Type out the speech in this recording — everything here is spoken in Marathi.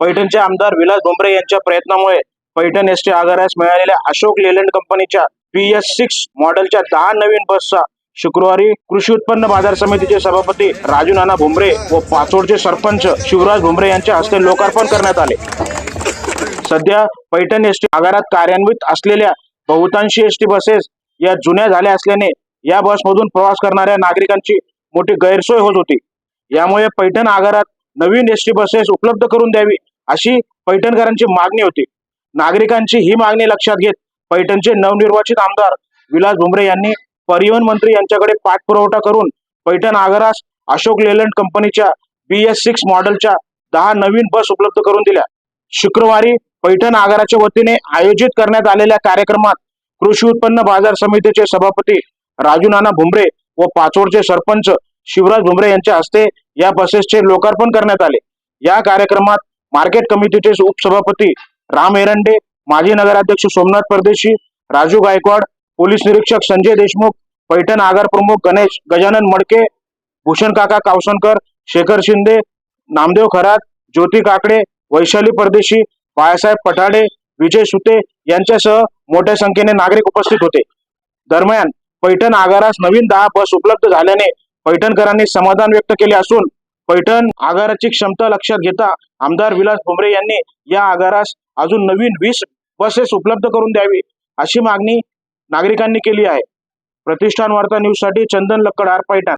पैठणचे आमदार विलास भुमरे यांच्या प्रयत्नामुळे पैठण एस टी आगारास मिळालेल्या अशोक लेलंड कंपनीच्या पी एस सिक्स मॉडेलच्या दहा नवीन बसचा शुक्रवारी कृषी उत्पन्न बाजार समितीचे सभापती राजू नाना भुमरे व पाचोडचे सरपंच शिवराज भुमरे यांच्या हस्ते लोकार्पण करण्यात आले. सध्या पैठण एस टी आगारात कार्यान्वित असलेल्या बहुतांशी एस टी बसेस या जुन्या झाल्या असल्याने या बसमधून प्रवास करणाऱ्या नागरिकांची मोठी गैरसोय होत होती. यामुळे पैठण आगारात नवीन एस टी बसेस उपलब्ध करून द्यावी अशी पैठणकरांची मागणी होती. नागरिकांची ही मागणी लक्षात घेत पैठणचे नवनिर्वाचित आमदार विलास भुमरे यांनी परिवहन मंत्री यांच्याकडे पाठपुरवठा करून पैठण आगारास अशोक लेलंड कंपनीच्या बी एस सिक्स मॉडेलच्या दहा नवीन बस उपलब्ध करून दिल्या. शुक्रवारी पैठण आगाराच्या वतीने आयोजित करण्यात आलेल्या कार्यक्रमात कृषी उत्पन्न बाजार समितीचे सभापती राजू नाना भुमरे व पाचोडचे सरपंच शिवराज भुमरे यांच्या हस्ते या बसेसचे लोकार्पण करण्यात आले. या कार्यक्रमात मार्केट कमिटीचे उपसभापती राम एरंडे माजी नगराध्यक्ष सोमनाथ परदेशी राजू गायकवाड पोलीस निरीक्षक संजय देशमुख पैठण आगार प्रमुख गणेश गजानन मडके भूषण काका कावसनकर शेखर शिंदे नामदेव खरात ज्योती काकडे वैशाली परदेशी बाळासाहेब पठाडे विजय सुते यांच्यासह मोठ्या संख्येने नागरिक उपस्थित होते. दरम्यान पैठण आगारास नवीन दहा बस उपलब्ध झाल्याने पैठणकरांनी समाधान व्यक्त केले असून पैठण आगाराची क्षमता लक्षात घेता आमदार विलास भुमरे यांनी या आगारास अजून नवीन वीस बसेस उपलब्ध करून द्यावी अशी मागणी नागरिकांनी केली आहे. प्रतिष्ठान वार्ता न्यूजसाठी चंदन लक्कड आर पैठण.